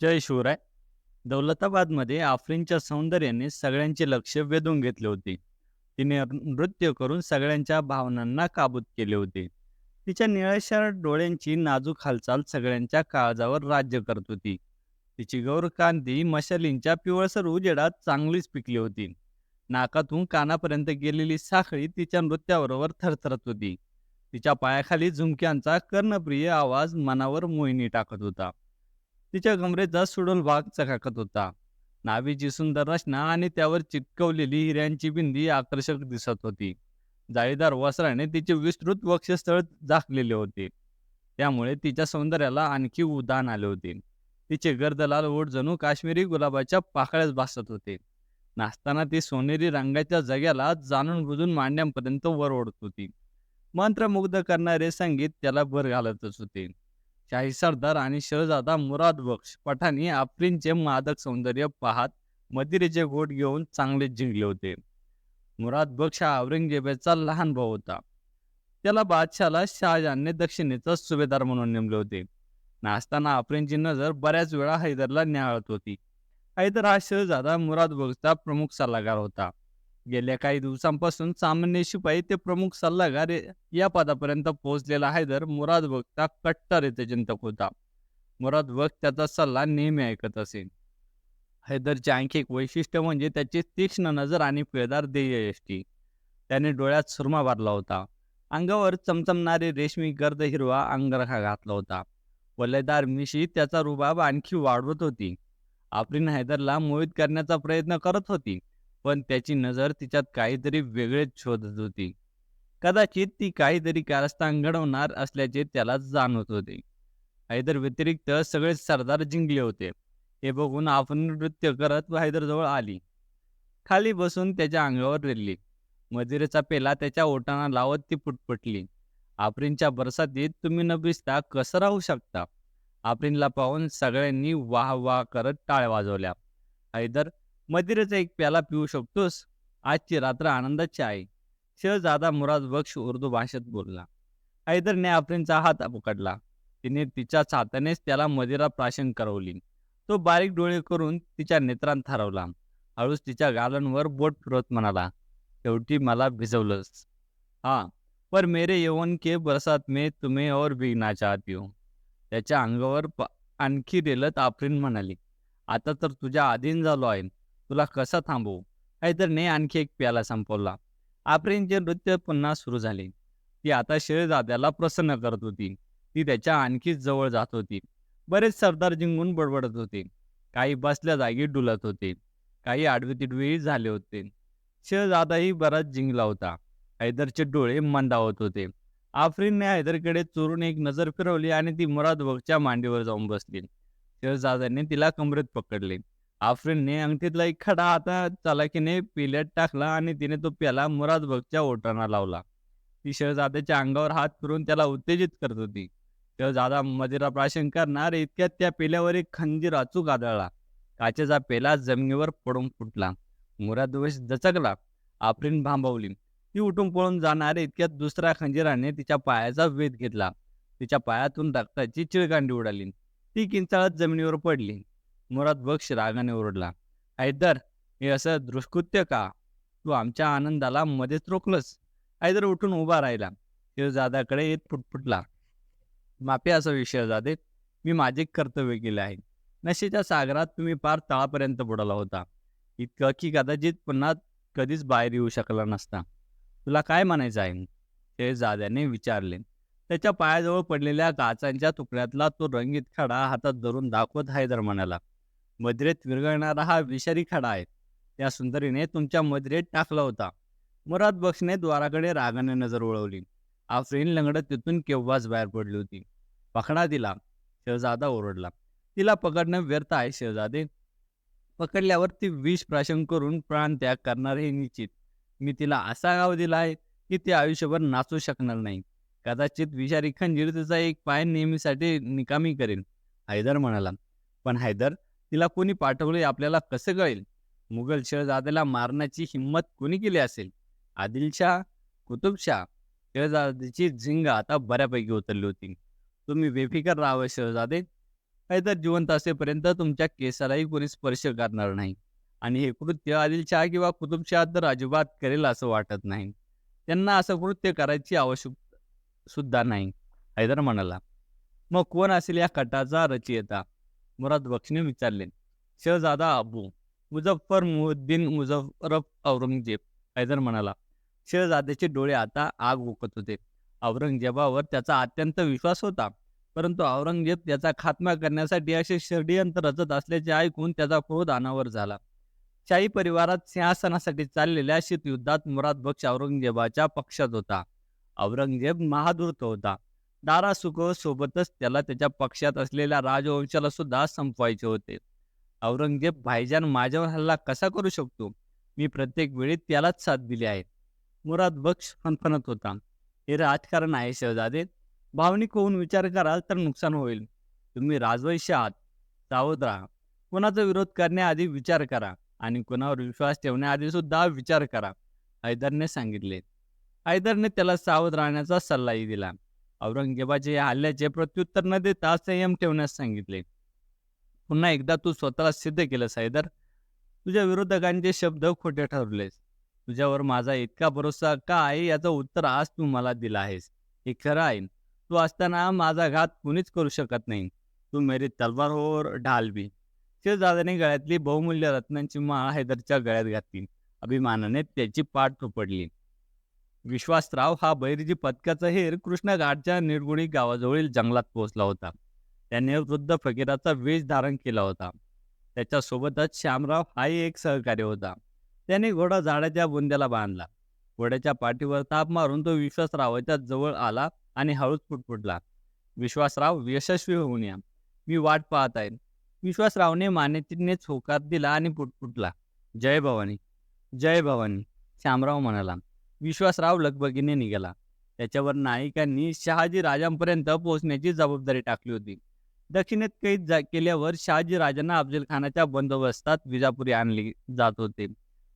जय शिवराय दौलताबादमध्ये आफ्रिनच्या सौंदर्याने सगळ्यांचे लक्ष वेधून घेतले होते. तिने नृत्य करून सगळ्यांच्या भावनांना काबूत केले होते. तिच्या निळशार डोळ्यांची नाजूक हालचाल सगळ्यांच्या काळजावर राज्य करत होती. तिची गौरकांती मशालींच्या पिवळसर उजेडात चांगलीच पिकली होती. नाकातून कानापर्यंत गेलेली साखळी तिच्या नृत्याबरोबर थरथरत होती. तिच्या पायाखाली झुमक्यांचा कर्णप्रिय आवाज मनावर मोहिनी टाकत होता. तिच्या कमरेचा सुडोल भाग चकाकत होता. नावीची सुंदर रचना आणि त्यावर चिटकवलेली हिऱ्यांची बिंदी आकर्षक दिसत होती. जाळीदार वस्त्राने तिचे विस्तृत वक्षस्थळ झाकलेले होते. त्यामुळे तिच्या सौंदर्याला आणखी उदान आले होते. तिचे गर्दलाल ओठ जणू काश्मीरी गुलाबाच्या पाकळ्यास भासत होते. नाचताना ती सोनेरी रंगाच्या जग्याला जाणून बुजून मांडण्यापर्यंत वर ओढत होती. मंत्रमुग्ध करणारे संगीत त्याला भर घालतच होते. शाही सरदार आणि शहजादा मुराद बक्ष पठाणी आफ्रिनचे मादक सौंदर्य पाहत मदिरेचे गोट घेऊन चांगलेच जिंकले होते. मुराद बक्ष हा औरंगजेबाचा लहान भाऊ होता. त्याला बादशाहला शहाजहानने दक्षिणेचा सुभेदार म्हणून नेमले होते. नाचताना आफ्रिनची नजर बऱ्याच वेळा हैदरला न्याळत होती. हैदर हा शहजादा मुराद बक्षचा प्रमुख सल्लागार होता. गेल्या काही दिवसांपासून सामान्य शिपाई ते प्रमुख सल्लागार या पदापर्यंत पोहोचलेला हैदर मुराद बक्षचा कट्टर चिंतक होता. मुराद बक्ष त्याचा सल्ला नेहमी ऐकत असे. हैदरचे आणखी एक वैशिष्ट्य म्हणजे त्याची तीक्ष्ण नजर आणि पिळदार ध्येयष्टी त्याने डोळ्यात सुरमा भरला होता. अंगावर चमचमणारे रेशमी गर्द हिरवा अंगरखा घातला होता. वलयदार मिशी त्याचा रुबाब आणखी वाढवत होती. आफ्रिन हैदरला मोहित करण्याचा प्रयत्न करत होती. पण त्याची नजर तिच्यात काहीतरी वेगळेच शोधत होती. कदाचित ती काहीतरी कारस्थान घडवणार असल्याचे त्याला जाणवत होते. हैदर व्यतिरिक्त सगळे सरदार जिंकले होते. हे बघून आपण नृत्य करत हैदरजवळ आली. खाली बसून त्याच्या अंगावर रेलली मदिरेचा पेला त्याच्या ओटांना लावत ती पुटपुटली. आफ्रिनच्या बरसातीत तुम्ही न भिजता कसं राहू शकता? आफ्रिनला पाहून सगळ्यांनी वाह वाह करत टाळ्या वाजवल्या. हैदर मदिरेचा एक प्याला पिऊ शकतोस. आजची रात्र आनंदाची आहे. शहजादा मुराद बक्ष उर्दू भाषेत बोलला. हैदरने आफ्रिनचा हात पकडला. तिने तिच्याच हातानेच त्याला मदिरा प्राशन करवली. तो बारीक डोळे करून तिच्या नेत्रांत हरवला. हळूच तिच्या गालांवर बोट फिरवत म्हणाला शेवटी मला भिजवलंस. हा पर मेरे यौवन के बरसात में तुम्ही और भिगना चाहती हो त्याच्या अंगावर आणखी रेलत आफ्रिन म्हणाली आता तर तुझ्या आधीन झालो आहे. तुला कसा थांबवू? हैदरने आणखी एक प्याला संपवला. आफरीनचे नृत्य पुन्हा सुरू झाले. ती आता शहजाद्याला प्रसन्न करत होती. ती त्याच्या आणखी जवळ जात होती. बरेच सरदार जिंकून बडबडत होते. काही बसल्या जागी डुलत होते. काही आडवी तिडवी झाले होते. शहजादाही बराच जिंकला होता. हैदरचे डोळे मंदावत होते. आफरीनने हैदरकडे चोरून एक नजर फिरवली आणि ती मुराद बगच्या मांडीवर जाऊन बसली. शहजाद्याने तिला कमरेत पकडले. आफ्रिनने अंगठीतला एक खडा हाता चालाकीने पिल्यात टाकला आणि तिने तो प्याला मुराद बगच्या ओटांना लावला. ती शहजाद्याच्या अंगावर हात फिरून त्याला उत्तेजित करत होती. शहजादा मदिरा प्राशन करणार इतक्यात त्या पेल्यावर एक खंजीर अचूक आदळला. काचेचा पेला जमिनीवर पडून फुटला. मुरादवश दचकला आफ्रिन भांबवली. ती उठून पळून जाणार इतक्यात दुसऱ्या खंजीराने तिच्या पायाचा वेध घेतला. तिच्या पायातून रक्ताची चिळकांडी उडाली. ती किंचाळत जमिनीवर पडली. मुराद बक्ष रागाने ओरडला. हैदर हे असं दृष्कृत्य का? तू आमच्या आनंदाला मध्येच रोखलंस. हैदर उठून उभा राहिला. शिवजादाकडे येत फुटफुटला माफी असं विषय मी माझे कर्तव्य केले आहे. नशेच्या सागरात तुम्ही पार तळापर्यंत बुडाला होता. इतकं की कदाचित पुन्हा कधीच बाहेर येऊ शकला नसता. तुला काय म्हणायचं आहे? ते जाद्याने विचारले. त्याच्या पायाजवळ पडलेल्या काचांच्या तुकड्यातला तो रंगीत खडा हातात धरून दाखवत हैदर म्हणाला मदिरेत विरघळणारा हा विषारी खडा आहे. त्या सुंदरीने तुमच्या मदिरेत टाकला होता. मुराद बक्षने द्वाराकडे रागाने नजर वळवली. आफरीन लंगडत तिथून केव्हाच बाहेर पडली होती. पकडा दिला शहजादा ओरडला. तिला पकडणं व्यर्थ आहे शहजादे. पकडल्यावर ती विष प्राशन करून प्राण त्याग करणार हे निश्चित. मी तिला असा गाव दिला आहे की ती आयुष्यभर नाचू शकणार नाही. कदाचित विषारी खंजीर तिचा एक पाय नेहमीसाठी निकामी करेल हैदर म्हणाला. पण हैदर तिला कोणी पाठवले आपल्याला कसं कळेल? मुघल शहजाद्याला मारण्याची हिंमत कोणी केली असेल? आदिलशाह? कुतुबशाह? शहजादीची झिंग आता बऱ्यापैकी उतरली होती. तुम्ही बेफिकर राहावे शहजादे काहीतर जिवंत असेपर्यंत तुमच्या केसालाही कोणी स्पर्श करणार नाही. आणि हे कृत्य आदिलशाह किंवा कुतुबशाह तर अजिबात करेल असं वाटत नाही. त्यांना असं कृत्य करायची आवश्यक सुद्धा नाही हैदर म्हणाला. मग कोण असेल या कटाचा रचयिता? मुराद बक्षने विचारले. शहजादा अबू मुझफ्फर मुद्दीन मुझफ्फरफ औरंगजेब हैदर म्हणाला शहजाद्याचे डोळे आता आग ओकत होते. औरंगजेबावर त्याचा अत्यंत विश्वास होता. परंतु औरंगजेब त्याचा खात्मा करण्यासाठी असे षडयंत्र रचत असल्याचे ऐकून त्याचा क्रोध अनावर झाला. शाही परिवारात सिंहासनासाठी चाललेल्या शीतयुद्धात मुराद बक्ष औरंगजेबाच्या पक्षात होता. औरंगजेब महादूर्त होता. दारा सोबतच त्याला त्याच्या पक्षात असलेल्या राजवंशाला सुद्धा संपवायचे होते. औरंगजेब भाईजान माझ्यावर हल्ला कसा करू शकतो? मी प्रत्येक वेळी त्यालाच साथ दिली आहे. मुराद बक्ष फणफणत होता. हे राजकारण आहे शहजादे. भावनिक होऊन विचार कराल तर नुकसान होईल. तुम्ही राजवंश आहात. सावध राहा. कोणाचा विरोध करण्याआधी विचार करा आणि कोणावर विश्वास ठेवण्याआधी सुद्धा विचार करा हैदरने सांगितले. हैदरने त्याला सावध राहण्याचा सल्लाही दिला. औरंगजेबाचे या हल्ल्याचे प्रत्युत्तर न देता संयम ठेवण्यास सांगितले. पुन्हा एकदा तू स्वतःला सिद्ध केलंस हैदर. तुझ्या विरोधकांचे शब्द खोटे ठरवलेस तुझ्यावर माझा इतका भरोसा का आहे याचं उत्तर आज तू मला दिलं आहेस. हे खरं आहे. तू असताना माझा घात कुणीच करू शकत नाही. तू मेरी तलवार हो और ढाल भी गळ्यातली बहुमूल्य रत्नांची माळ हैदरच्या गळ्यात घातली. अभिमानाने त्याची पाठ थोपडली. विश्वासराव हा बैरजी पथकाचा हेर कृष्णघाटच्या निर्गुणी गावाजवळील जंगलात पोहोचला होता. त्याने वृद्ध फकीराचा वेश धारण केला होता. त्याच्यासोबतच श्यामराव हाही एक सहकारी होता. त्याने घोडा झाडाच्या बुंद्याला बांधला. घोड्याच्या पाठीवर ताप मारून तो विश्वासरावाच्या जवळ आला आणि हळूच फुटफुटला विश्वासराव यशस्वी होऊन या. मी वाट पाहत आहे. विश्वासरावने मान्यतेनेच होकार दिला आणि फुटफुटला जय भवानी. जय भवानी. श्यामराव म्हणाला. विश्वासराव लगबगीने निघाला. त्याच्यावर नायिकांनी शहाजी राजांपर्यंत पोहोचण्याची जबाबदारी टाकली होती. दक्षिणेत कैद जा केल्यावर शहाजी राजांना अफजल खानाच्या बंदोबस्तात विजापुरी आणले जात होते.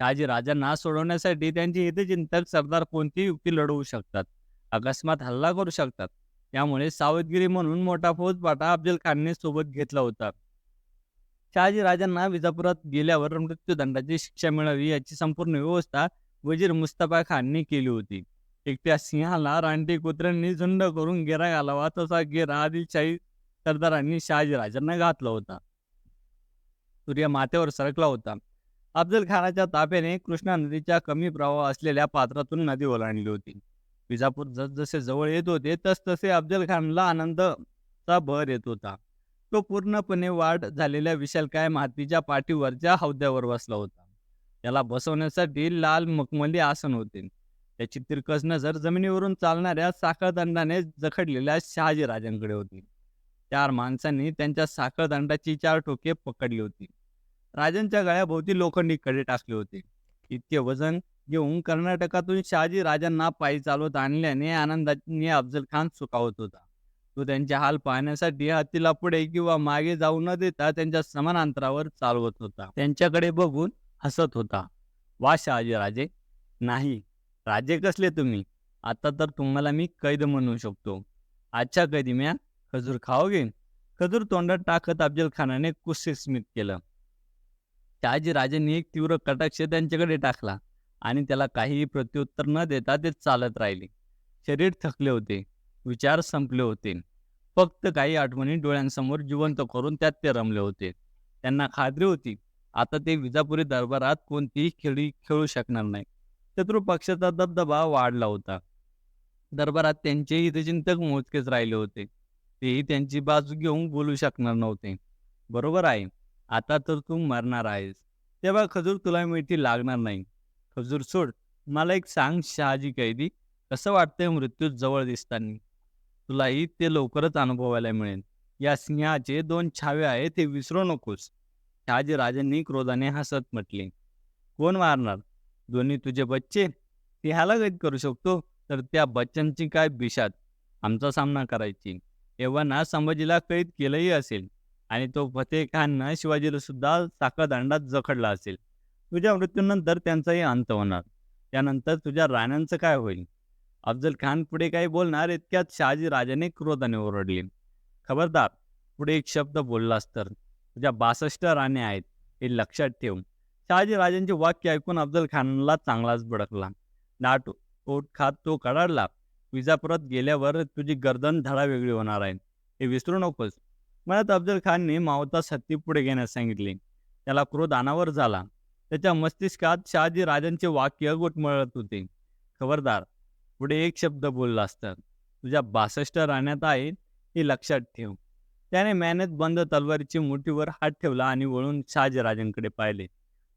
शहाजी राजांना सोडवण्यासाठी त्यांचे हितचिंतक सरदार कोणतीही युक्ती लढवू शकतात अकस्मात हल्ला करू शकतात. त्यामुळे सावधगिरी म्हणून मोठा फौजपाटा अफजल खानने सोबत घेतला होता. शहाजी राजांना विजापुरात गेल्यावर मृत्यूदंडाची शिक्षा मिळावी याची संपूर्ण व्यवस्था वजीर मुस्तफा खानने केली होती. एकट्या सिंहाला रानटी कुत्र्यांनी झुंड करून गेरा घालावा तसा गेरा आदिलशाही सरदारांनी शहाजी राजांना घातला होता. सूर्य माथ्यावर सरकला होता. अफजल खानाच्या ताफ्याने कृष्णा नदीच्या कमी प्रवाह असलेल्या पात्रातून नदी ओलांडली होती. विजापूर जसजसे जवळ येत होते तसतसे अफजल खानला आनंदचा भर येत होता. तो पूर्णपणे वाढ झालेल्या विशालकाय मातीच्या पाठीवरच्या हौद्यावर बसला होता. त्याला बसवण्यासाठी लाल मखमली आसन होते. त्याची तिरकस नजर जमिनीवरून चालणाऱ्या साखळदंडाने जखडलेल्या शहाजी राजांकडे होती. चार माणसांनी त्यांच्या साखळदंडाची चार टोके पकडली होती. राजांच्या गळ्याभोवती लोखंडी कडे टाकले होते. इतके वजन घेऊन कर्नाटकातून शहाजी राजांना पायी चालवत आणल्याने आनंदाने अफजल खान सुखावत होता. तो त्यांचे हाल पाहण्यासाठी हत्तीला पुढे किंवा मागे जाऊ न देता त्यांच्या समान अंतरावर चालवत होता. त्यांच्याकडे बघून हसत होता. वा शहाजीराजे नाही. राजे कसले तुम्ही? आता तर तुम्हाला मी कैद म्हणू शकतो. आजच्या कैदी म्या खजूर खाओगे खजूर तोंडात टाकत अफजल खानाने कुस्से स्मित केलं शहाजीराजेंनी एक तीव्र कटाक्ष त्यांच्याकडे टाकला आणि त्याला काहीही प्रत्युत्तर न देता ते चालत राहिले. शरीर थकले होते विचार संपले होते. फक्त काही आठवणी डोळ्यांसमोर जिवंत करून त्यात ते रमले होते. त्यांना खात्री होती आता ते विजापुरी दरबारात कोणतीही खेळी खेळू शकणार नाही शत्रू पक्षाचा दबदबा वाढला होता. दरबारात त्यांचे हितचिंतक मोजकेच राहिले होते. तेही त्यांची बाजू घेऊन बोलू शकणार नव्हते. बरोबर आहे. आता तर तू मरणार आहेस. तेव्हा खजूर तुला मिळती लागणार नाही. खजूर सोड. मला एक सांग शहाजी कैदी. कसं वाटतंय मृत्यू जवळ दिसताना? तुलाही ते लवकरच अनुभवायला मिळेल. या सिंहाचे दोन छावे आहेत ते विसरू नकोस. शहाजी राजांनी क्रोधाने हसत म्हटले कोण मारणार? दोन्ही तुझे बच्चे? ह्याला कैद करू शकतो? तर त्या बच्चांची काय बिशात आमचा सामना करायची. एव्हाना संभाजीला कैद केलंही असेल आणि तो फतेह खाननं शिवाजीला सुद्धा साखळदंडात जखडला असेल. तुझ्या मृत्यूनंतर त्यांचाही अंत होणार. त्यानंतर तुझ्या राण्यांचं काय होईल? अफजल खान पुढे काही बोलणार? इतक्यात शहाजी राजाने क्रोधाने ओरडले. खबरदार पुढे एक शब्द बोललास तर. तुझ्या बासष्ट राण्या आहेत हे लक्षात ठेवून शहाजी राजांचे वाक्य ऐकून अफजल खानला चांगलाच भडकला. नाट ओट खात तो कडाडला. विजापुरात गेल्यावर तुझी गर्दन धडा वेगळी होणार आहे. हे विसरू नकोस. म्हणत अफजल खानने मावतास हत्ती पुढे घेण्यास सांगितले. त्याला क्रोध अनावर झाला. त्याच्या मस्तिष्कात शहाजी राजांचे वाक्य गोटमळत होते. खबरदार पुढे एक शब्द बोलला असतात तुझ्या बासष्ट राण्यात आहे हे लक्षात ठेव. त्याने मेहनत बंद तलवारीची मुठीवर हात ठेवला आणि वळून शहाजीराजांकडे पाहिले.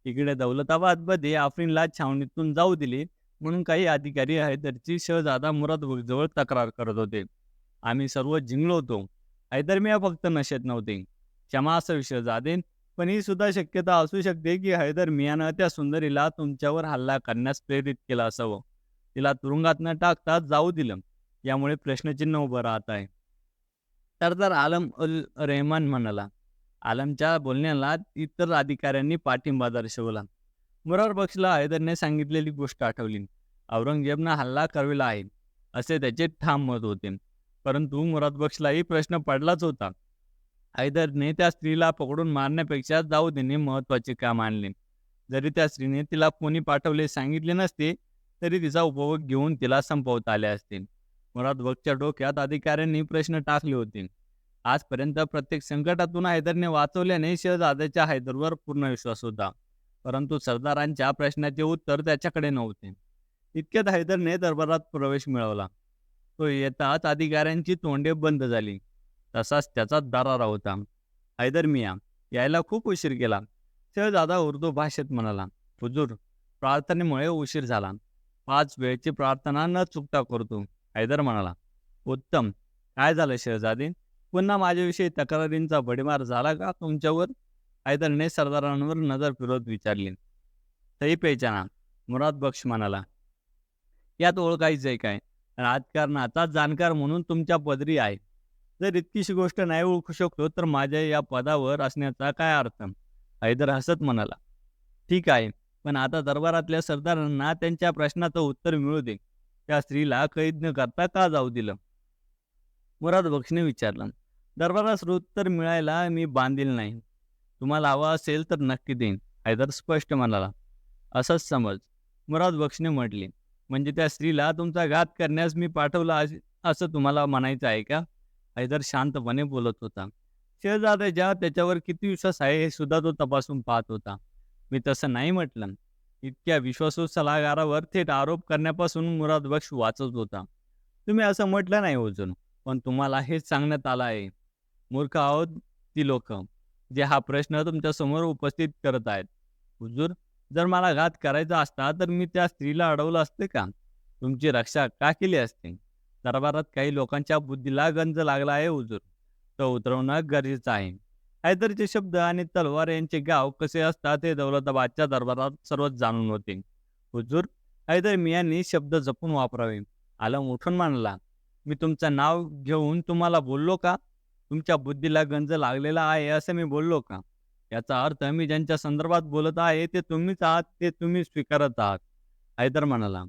इकडे दौलताबादमध्ये आफरीनला छावणीतून जाऊ दिले म्हणून काही अधिकारी हैदरची शहजादा मुराद जवळ तक्रार करत होते. आम्ही सर्व जिंकलो होतो. हैदर मिया फक्त नशेत नव्हते. क्षमा असं विषय जादेन पण ही सुद्धा शक्यता असू शकते की हैदर मियानं त्या सुंदरीला तुमच्यावर हल्ला करण्यास प्रेरित केला असावं. तिला तुरुंगात न टाकता जाऊ दिलं. यामुळे प्रश्नचिन्ह उभं राहत आहे. तर तर आलम उल रेहमान म्हणाला. आलमच्या बोलण्याला इतर अधिकाऱ्यांनी पाठिंबा दर्शवला. मुरार बक्षला हैदरने सांगितलेली गोष्ट आठवली. औरंगजेबनं हल्ला करविला आहे असे त्याचे ठाम मत होते. परंतु मुराद बक्षलाही प्रश्न पडलाच होता. हैदरने त्या स्त्रीला पकडून मारण्यापेक्षा जाऊ देणे महत्त्वाचे काम आणले. जरी त्या स्त्रीने तिला कोणी पाठवले सांगितले नसते तरी तिचा उपभोग घेऊन तिला संपवता आले असते. मुराद डोक्यात अधिकाऱ्यांनी प्रश्न टाकले होते. आजपर्यंत प्रत्येक संकटातून हैदरने वाचवल्याने शहजाद्याच्या हैदरवर पूर्ण विश्वास होता. परंतु सरदारांच्या प्रश्नाचे उत्तर त्याच्याकडे नव्हते. इतक्यात हैदरने दरबारात प्रवेश मिळवला. तो येताच अधिकाऱ्यांची तोंडे बंद झाली. तसाच त्याचा दरारा होता. हैदर मिया यायला खूप उशीर केला शहजादा उर्दू भाषेत म्हणाला हुजूर प्रार्थनेमुळे उशीर झाला. पाच वेळची प्रार्थना न चुकता करतो. हैदर म्हणाला उत्तम. काय झालं शहजादे? पुन्हा माझ्याविषयी तक्रारींचा भडीमार झाला का तुमच्यावर? हैदरने सरदारांवर नजर फिरवत विचारली. सई पेचाना मुराद बक्ष म्हणाला यात ओळखायचं आहे काय राजकारणाचा जाणकार म्हणून तुमच्या पदरी आहे. जर इतकीशी गोष्ट नाही ओळखू शकतो तर माझ्या या पदावर असण्याचा काय अर्थ? हैदर हसत म्हणाला ठीक आहे. पण आता दरबारातल्या सरदारांना त्यांच्या प्रश्नाचं उत्तर मिळू दे. त्या स्त्रीला कैद न करता का जाऊ दिलं? मुराद बक्षने विचारलं. दरबारास उत्तर मिळायला मी बांधील नाही. तुम्हाला हवा असेल तर नक्की देईन हैदर स्पष्ट म्हणाला. असंच समज मुराद बक्षने म्हटले. म्हणजे त्या स्त्रीला तुमचा घात करण्यास मी पाठवला असं तुम्हाला म्हणायचं आहे का? हैदर शांतपणे बोलत होता. शहजाद्याच्या त्याच्यावर किती विश्वास आहे हे सुद्धा तो तपासून पाहत होता. मी तसं नाही म्हटलं. इतक्या विश्वासू सल्लागारावर थेट आरोप करण्यापासून मुराद बक्ष वाचत होता. तुम्ही असं म्हटलं नाही अजून पण तुम्हाला हेच सांगण्यात आलं आहे. मूर्ख आहोत ती लोक जे हा प्रश्न तुमच्यासमोर उपस्थित करत आहेत. हुजूर जर मला घात करायचा असता तर मी त्या स्त्रीला अडवलं असते का? तुमची रक्षा का केली असते? दरबारात काही लोकांच्या बुद्धीला गंज लागला आहे हुजूर. तो उतरवणं गरजेचं आहे. हैदरचे शब्द आणि तलवार यांचे गाव कसे असतात हे दौलताबादच्या दरबारात सर्वच जाणून होते. हुजूर हैदर मियांनी शब्द जपून वापरावे. आलम उठून मानला. मी तुमचं नाव घेऊन तुम्हाला बोललो का? तुमच्या बुद्धीला गंज लागलेला आहे असं मी बोललो का? याचा अर्थ मी ज्यांच्या संदर्भात बोलत आहे ते तुम्हीच आहात ते तुम्ही स्वीकारत आहात. हैदर म्हणाला.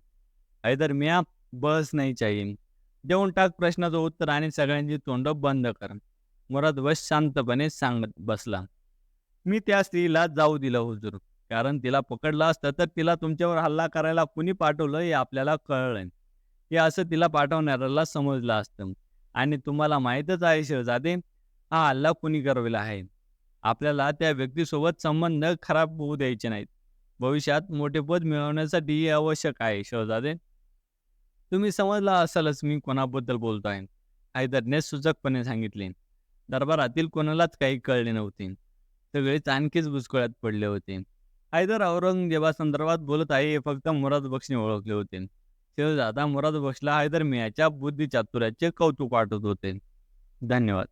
हैदर मिया बस नाही चाहिए देऊन टाक प्रश्नाचं उत्तर आणि सगळ्यांची तोंड बंद कर. मुरादवश शांतपणे सांगत बसला. मी त्या स्त्रीला जाऊ दिलं हुजूर. कारण तिला पकडलं असतं तर तिला तुमच्यावर हल्ला करायला कुणी पाठवलं हे आपल्याला कळलं हे असं तिला पाठवणाऱ्याला समजलं असतं. आणि तुम्हाला माहीतच आहे शहजादे हा हल्ला कुणी करविला आहे? आपल्याला त्या व्यक्तीसोबत संबंध खराब होऊ द्यायचे नाहीत. भविष्यात मोठे पद मिळवण्यासाठी हे आवश्यक आहे शहजादे. तुम्ही समजला असालच मी कोणाबद्दल बोलतोय हैदरने सूचकपणे सांगितले. दरबारातील कोणालाच काही कळले नव्हते. सगळेच आणखीच बुचकळ्यात पडले होते. हैदर औरंगजेबासंदर्भात बोलत आहे हे फक्त मुराद बक्षने ओळखले होते. शहजादा मुराद बक्षला हैदर मियाच्या बुद्धिचातुर्याचे कौतुक वाटत होते. धन्यवाद.